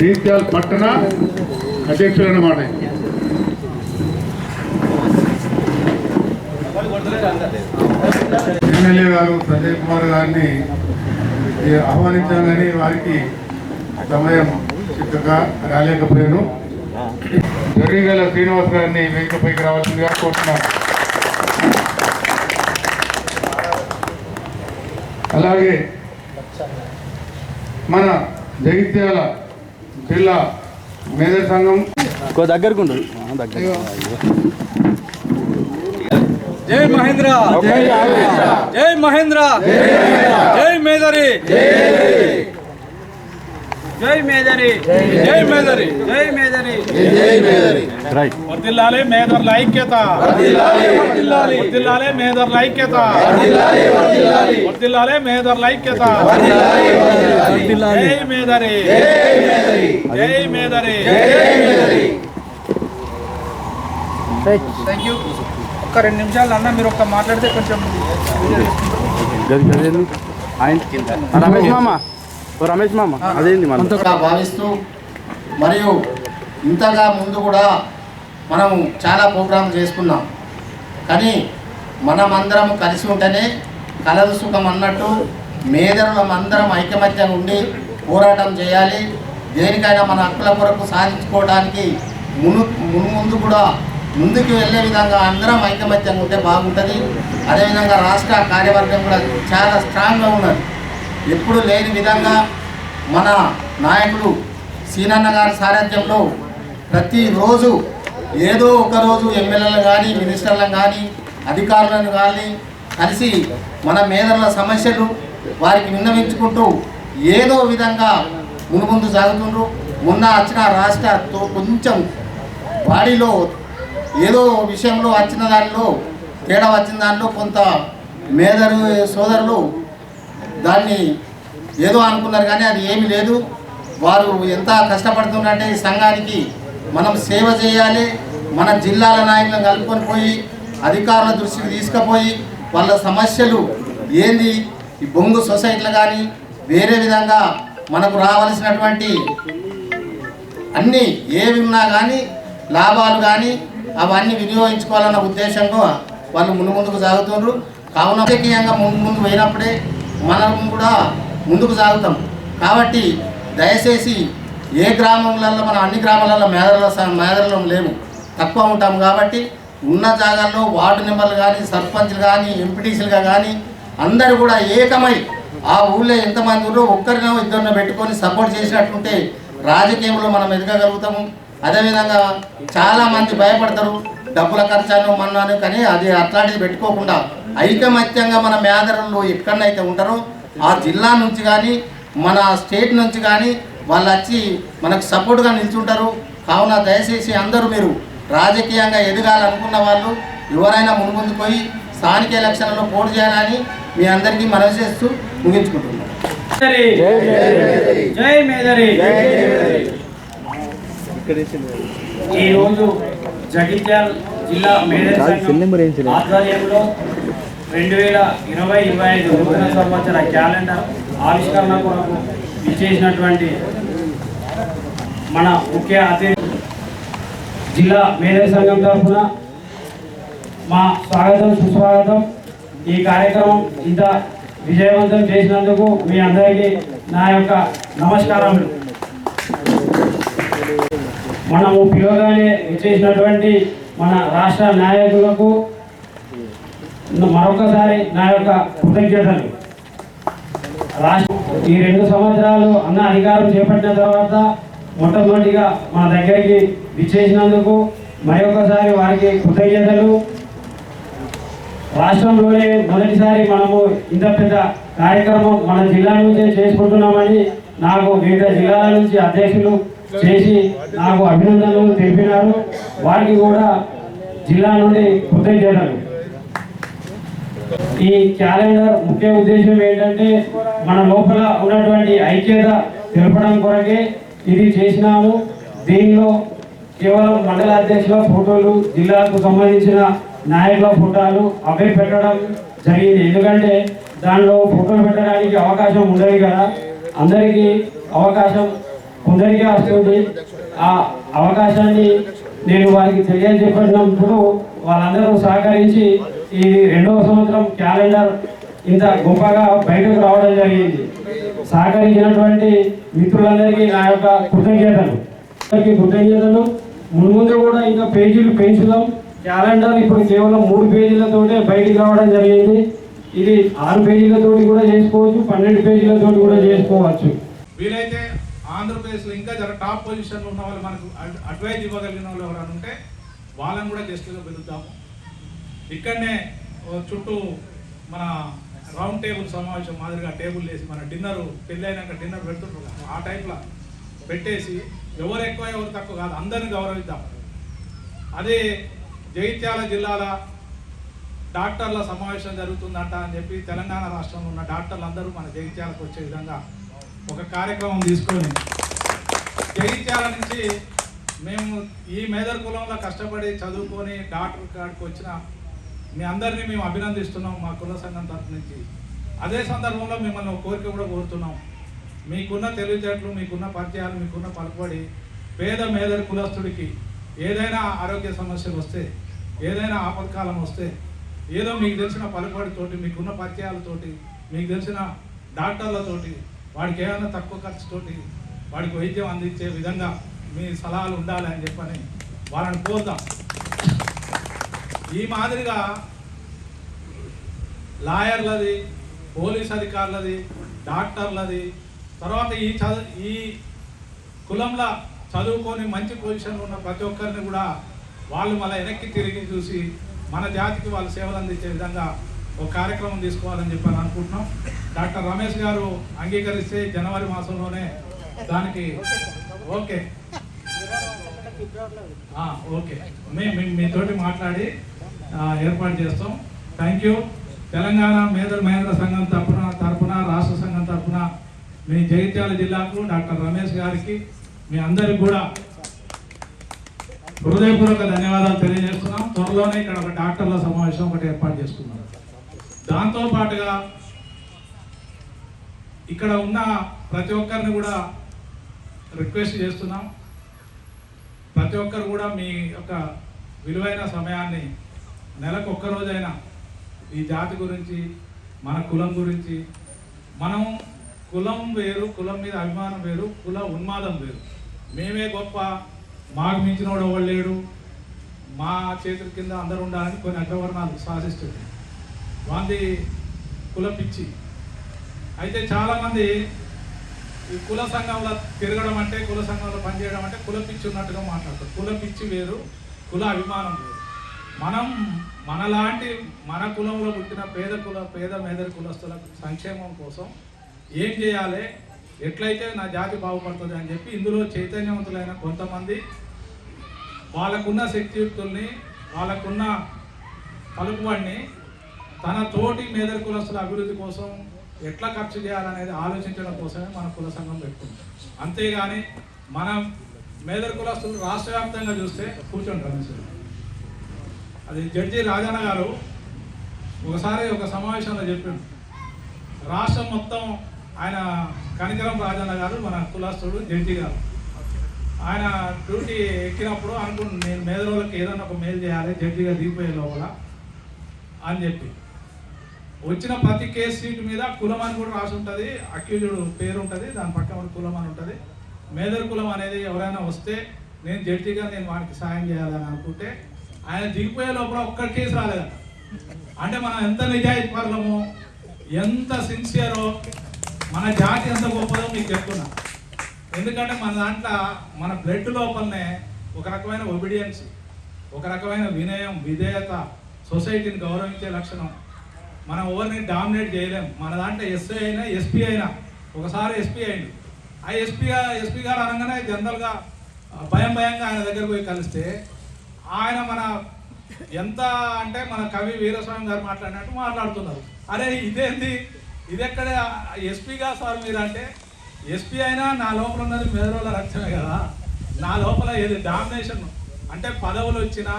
జగిత్యాల పట్టణ అధ్యక్షులు అన్నమాట ఎమ్మెల్యే గారు సంజయ్ కుమార్ గారిని ఆహ్వానించాలని వారికి సమయం చిక్కగా రాలేకపోయాను. జరిగల శ్రీనివాస్ గారిని వేదికపైకి రావాల్సిందిగా కోరుతున్నాను. అలాగే మన జగిత్యాల జిల్లా మేధర్ సంఘం. దగ్గరకుండు దగ్గర జై మహేంద్ర. జై మహేంద్ర. జై మేదరి. జై మేదరి. జై మేదరి. జై మేదరి. వర్దిల్లాలే మేధర్ల ఐక్యత వర్దిల్లాలే మేధర్ల ఐక్యత వర్దిల్లాలే మేధర్ల ఐక్యత జై మేధరి జై మేధరి థ్యాంక్ యూ ఒక్క రెండు నిమిషాలు అన్న మీరు ఒక్క మాట్లాడితే కొంచెం గది గది ఆయన? రమేష్ మామ. ఓ రమేష్ మామ. అదేంది మన కూడా భావిస్తూ మరియు ఇంతగా ముందు కూడా మనం చాలా ప్రోగ్రాం చేసుకున్నాం. కానీ మనమందరం కలిసి ఉంటేనే కలదు సుఖం అన్నట్టు మేదరులం అందరం ఐకమత్యంగా ఉండి పోరాటం చేయాలి. దేనికైనా మన హక్కుల కొరకు సాధించుకోవడానికి మును మును ముందు కూడా ముందుకు వెళ్ళే విధంగా అందరం ఐకమత్యంగా ఉంటే బాగుంటుంది. అదేవిధంగా రాష్ట్ర కార్యవర్గం కూడా చాలా స్ట్రాంగ్గా ఉన్నది. ఎప్పుడు లేని విధంగా మన నాయకుడు సీనన్న గారి సారథ్యంలో ప్రతిరోజు ఏదో ఒక రోజు ఎమ్మెల్యేలు కానీ మినిస్టర్లను కానీ అధికారులను కానీ కలిసి మన మేధల సమస్యలు వారికి విన్నవించుకుంటూ ఏదో విధంగా మునుముందు సాగుతుండ్రు. మొన్న వచ్చిన రాష్ట్ర తో- కొంచెం బాడీలో ఏదో విషయంలో వచ్చిన దానిలో తేడా వచ్చిన దానిలో కొంత మేధరు సోదరులు దాన్ని ఏదో అనుకున్నారు కానీ అది ఏమీ లేదు. వారు ఎంత కష్టపడుతున్నారంటే ఈ సంఘానికి మనం సేవ చేయాలి మన జిల్లాల నాయకులను కలుపుకొని పోయి అధికారుల దృష్టికి తీసుకుపోయి వాళ్ళ సమస్యలు ఏంది? ఈ బొంగు సొసైటీలు కానీ వేరే విధంగా మనకు రావాల్సినటువంటి అన్నీ ఏవి ఉన్నా కానీ లాభాలు కానీ అవన్నీ వినియోగించుకోవాలన్న ఉద్దేశంతో వాళ్ళు ముందు ముందుకు సాగుతున్నారు కావున రాజకీయంగా ముందు ముందు పోయినప్పుడే మనం కూడా ముందుకు సాగుతాం. కాబట్టి దయచేసి ఏ గ్రామంలలో మనం అన్ని గ్రామాలలో మేదల మేదరలో లేము తక్కువ ఉంటాం కాబట్టి ఉన్న జాగాల్లో వార్డు మెంబర్లు కానీ సర్పంచ్లు కానీ ఎంపీటీసీలుగా కానీ అందరూ కూడా ఏకమై ఆ ఊళ్ళో ఎంతమంది ఉన్నారో ఒక్కరినో ఇద్దరినో పెట్టుకొని సపోర్ట్ చేసినట్టుంటే రాజకీయంలో మనం ఎదగగలుగుతాము. అదేవిధంగా చాలామంది భయపడతారు. డబ్బుల ఖర్చాను మన్నాను కానీ అది అట్లాంటిది పెట్టుకోకుండా ఐకమత్యంగా మన మేదరంలో ఎక్కడైతే ఉంటారో ఆ జిల్లా నుంచి కానీ మన స్టేట్ నుంచి కానీ వాళ్ళు వచ్చి మనకు సపోర్ట్గా నిల్చుంటారు. కావున దయచేసి అందరూ మీరు రాజకీయంగా ఎదగాలనుకున్న వాళ్ళు ఎవరైనా మునుముందు పోయి స్థానిక ఎలక్షన్లలో పోటీ చేయాలని మీ అందరికీ మనవి చేస్తూ ముగించుకుంటున్నాను జై మేధరి ఈరోజు జగిత్యాల జిల్లా మేధర్ సంఘం ఆధ్వర్యంలో రెండు వేల ఇరవై ఇరవై ఐదు నూతన సంవత్సర క్యాలెండర్ ఆవిష్కరణ కొరకు ఇచ్చేసినటువంటి మన ముఖ్య అతిథి జిల్లా మేనేజ్ సంఘం తరఫున మా స్వాగతం సుస్వాగతం. ఈ కార్యక్రమం ఇంత విజయవంతం చేసినందుకు మీ అందరికీ నా యొక్క నమస్కారములు. మనము పిలవగానే ఇచ్చేసినటువంటి మన రాష్ట్ర నాయకులకు మరొకసారి నా యొక్క కృతజ్ఞతలు. రాష్ట్ర ఈ రెండు సంవత్సరాలు అన్న అధికారం చేపట్టిన తర్వాత మొట్టమొదటిగా మన దగ్గరికి విచ్చేసినందుకు మరొకసారి వారికి కృతజ్ఞతలు. రాష్ట్రంలోనే మొదటిసారి మనము ఇంత పెద్ద కార్యక్రమం మన జిల్లా నుంచే చేసుకుంటున్నామని నాకు వివిధ జిల్లాల నుంచి అధ్యక్షులు చేసి నాకు అభినందనలు తెలిపినారు. వారికి కూడా జిల్లా నుండి కృతజ్ఞతలు. ఈ క్యాలెండర్ ముఖ్య ఉద్దేశం ఏంటంటే మన లోపల ఉన్నటువంటి ఐక్యత తెలపడం కొరకే ఇది చేసినాము. దీనిలో కేవలం మండల అధ్యక్షుల ఫోటోలు జిల్లాకు సంబంధించిన నాయకుల ఫోటోలు అవే పెట్టడం జరిగింది. ఎందుకంటే దానిలో ఫోటోలు పెట్టడానికి అవకాశం ఉండదు కదా. అందరికీ అవకాశం కొందరికే వస్తుంది. ఆ అవకాశాన్ని నేను వారికి తెలియజెప్పినప్పుడు వాళ్ళందరూ సహకరించి ఈ రెండవ సంవత్సరం క్యాలెండర్ ఇంత గొప్పగా బయటకు రావడం జరిగింది. సహకరించినటువంటి మిత్రులందరికీ నా యొక్క కృతజ్ఞతలు. అందరికీ కృతజ్ఞతలు. ముందు కూడా ఇంకా పేజీలు పెంచుదాం. క్యాలెండర్ ఇప్పుడు కేవలం మూడు పేజీలతోటే బయటికి రావడం జరిగింది. ఇది ఆరు పేజీలతోటి కూడా చేసుకోవచ్చు పన్నెండు పేజీలతోటి కూడా చేసుకోవచ్చు. వీలైతే ఆంధ్రప్రదేశ్లో ఇంకా జర టాప్ పొజిషన్లో ఉన్న వాళ్ళు మనకు అడ్- అడ్వైజ్ ఇవ్వగలిగిన వాళ్ళు ఎవరైనా ఉంటే వాళ్ళని కూడా గెస్ట్గా పెరుగుతాము ఇక్కడనే చుట్టూ మన రౌండ్ టేబుల్ సమావేశం మాదిరిగా టేబుల్ వేసి మన డిన్నర్ పెళ్ళి అయినాక డిన్నర్ పెడుతుంటారు ఆ టైప్లో పెట్టేసి ఎవరు ఎక్కువ ఎవరు తక్కువ కాదు అందరిని గౌరవిద్దాం. అదే జగిత్యాల జిల్లాల డాక్టర్ల సమావేశం జరుగుతుందంట అని చెప్పి తెలంగాణ రాష్ట్రంలో ఉన్న డాక్టర్లు అందరూ మన జగిత్యాలకు వచ్చే విధంగా ఒక కార్యక్రమం తీసుకొని జగిత్యాల నుంచి మేము ఈ మేదర్ కులంలో కష్టపడి చదువుకొని డాక్టర్ కాడికి వచ్చిన మీ అందరినీ మేము అభినందిస్తున్నాం మా కుల సంఘం తరఫు నుంచి. అదే సందర్భంలో మిమ్మల్ని కోరిక కూడా కోరుతున్నాం. మీకున్న తెలివితేటలు మీకున్న పరిచయాలు మీకున్న పలుకుబడి పేద మేదరి కులస్తుడికి ఏదైనా ఆరోగ్య సమస్యలు వస్తే ఏదైనా ఆపత్కాలం వస్తే ఏదో మీకు తెలిసిన పలుకుబడితోటి మీకున్న పరిచయాలతోటి మీకు తెలిసిన డాక్టర్లతోటి వాడికి ఏమైనా తక్కువ ఖర్చుతోటి వాడికి వైద్యం అందించే విధంగా మీ సలహాలు ఉండాలి అని చెప్పని వాళ్ళని కోరుదాం ఈ మాదిరిగా లాయర్లది పోలీస్ అధికారులది డాక్టర్లది తర్వాత ఈ చదువు ఈ కులంలో చదువుకొని మంచి పొజిషన్లో ఉన్న ప్రతి ఒక్కరిని కూడా వాళ్ళు మళ్ళీ వెనక్కి తిరిగి చూసి మన జాతికి వాళ్ళు సేవలు అందించే విధంగా ఒక కార్యక్రమం తీసుకోవాలని చెప్పని అనుకుంటున్నాం. డాక్టర్ రమేష్ గారు అంగీకరిస్తే జనవరి మాసంలోనే దానికి ఓకే. ఓకే. మేము మేము మీతోటి మాట్లాడి ఏర్పాటు చేస్తాం. థ్యాంక్ యూ తెలంగాణ మేధర్ మహేంద్ర సంఘం తరపున తరపున రాష్ట్ర సంఘం తరపున మీ జగిత్యాల జిల్లాకు డాక్టర్ రమేష్ గారికి మీ అందరికి కూడా హృదయపూర్వక ధన్యవాదాలు తెలియజేస్తున్నాం. త్వరలోనే ఇక్కడ ఒక డాక్టర్ల సమావేశం ఒకటి ఏర్పాటు చేసుకున్నాం దాంతో పాటుగా ఇక్కడ ఉన్న ప్రతి ఒక్కరిని కూడా రిక్వెస్ట్ చేస్తున్నాం. ప్రతి ఒక్కరు కూడా మీ యొక్క విలువైన సమయాన్ని నెలకు ఒక్కరోజైనా ఈ జాతి గురించి మన కులం గురించి మనం కులం వేరు కులం మీద అభిమానం వేరు కుల ఉన్మాదం వేరు. మేమే గొప్ప మాకు మించినోడు ఎవడు లేడు. మా చేతుల కింద అందరూ ఉండాలని కొన్ని అగ్రవర్ణాలు శాసిస్తుంది వాంది కుల పిచ్చి. అయితే చాలామంది ఈ కుల సంఘంలో తిరగడం అంటే కుల సంఘంలో పనిచేయడం అంటే కుల పిచ్చి ఉన్నట్టుగా మాట్లాడతారు. కుల పిచ్చి వేరు కుల అభిమానం వేరు. మనం మనలాంటి మన కులంలో పుట్టిన పేద కుల పేద మేదరి కులస్తుల సంక్షేమం కోసం ఏం చేయాలి? ఎట్లయితే నా జాతి బాగుపడుతుంది అని చెప్పి ఇందులో చైతన్యవంతులైన కొంతమంది వాళ్ళకున్న శక్తియుక్తుల్ని వాళ్ళకున్న పలుకుబడిని తన తోటి మేదరి కులస్తుల అభివృద్ధి కోసం ఎట్లా ఖర్చు చేయాలనేది ఆలోచించడం కోసమే మన కుల సంఘం పెట్టుకుంటాం. అంతేగాని మనం మేదరి కులస్తులు రాష్ట్ర వ్యాప్తంగా చూస్తే కూర్చుంటారు సార్ అది జడ్జి రాజన్న గారు ఒకసారి ఒక సమావేశంలో చెప్పిండు. రాష్ట్రం మొత్తం ఆయన కనికరం రాజన్న గారు మన కులస్తుడు జడ్జి గారు. ఆయన డ్యూటీ ఎక్కినప్పుడు అనుకుని నేను మేదరోళ్ళకి ఏదైనా ఒక మేలు చేయాలి జడ్జిగా దిగిపోయే లోపల అని చెప్పి. వచ్చిన ప్రతి కేసు సీటు మీద కులం అని కూడా రాసి ఉంటుంది అక్యూజుడు పేరు ఉంటుంది దాని పక్కన కులం అని ఉంటుంది. మేదర్ కులం అనేది ఎవరైనా వస్తే నేను జడ్జిగా నేను వాడికి సాయం చేయాలని అనుకుంటే ఆయన దిగిపోయే లోపల ఒక్క కేసు రాలేదట. అంటే మనం ఎంత నిజాయితీపరులము ఎంత సిన్సియరో మన జాతి ఎంత గొప్పదో మీకు చెప్తున్నా. ఎందుకంటే మన దాంట్లో మన బ్లడ్ లోపలనే ఒక రకమైన ఒబిడియన్స్ ఒక రకమైన వినయం విధేయత సొసైటీని గౌరవించే లక్షణం. మనం ఎవరిని డామినేట్ చేయలేం. మన దాంట్లో ఎస్ఐ అయినా ఎస్పీ అయినా ఒకసారి ఎస్పీ అయింది ఆ ఎస్పీ ఎస్పీ గారు అనగానే జనరల్గా భయం భయంగా ఆయన దగ్గరకు పోయి కలిస్తే ఆయన మన ఎంత అంటే మన కవి వీరస్వామి గారు మాట్లాడినట్టు మాట్లాడుతున్నారు. అరే ఇదేంది? ఇది ఎక్కడ ఎస్పీగా సార్ మీరు అంటే ఎస్పీ అయినా నా లోపల ఉన్నది మెదడుల రక్తమే కదా. నా లోపల ఏది డామినేషన్? అంటే పదవులు వచ్చినా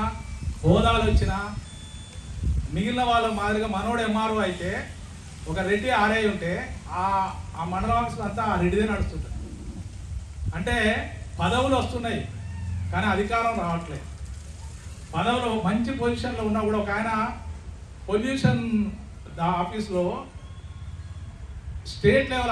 హోదాలు వచ్చినా మిగిలిన వాళ్ళ మాదిరిగా మనోడు ఎంఆర్ఓ అయితే ఒక రెడ్డి ఆర్ఐ ఉంటే ఆ ఆ మండల ఆఫీస్ అంతా ఆ రెడ్డిదే నడుస్తుంది అంటే పదవులు వస్తున్నాయి కానీ అధికారం రావట్లేదు. పదవులు మంచి పొజిషన్లో ఉన్నా కూడా ఒక ఆయన పొల్యూషన్ ఆఫీస్లో స్టేట్ లెవెల్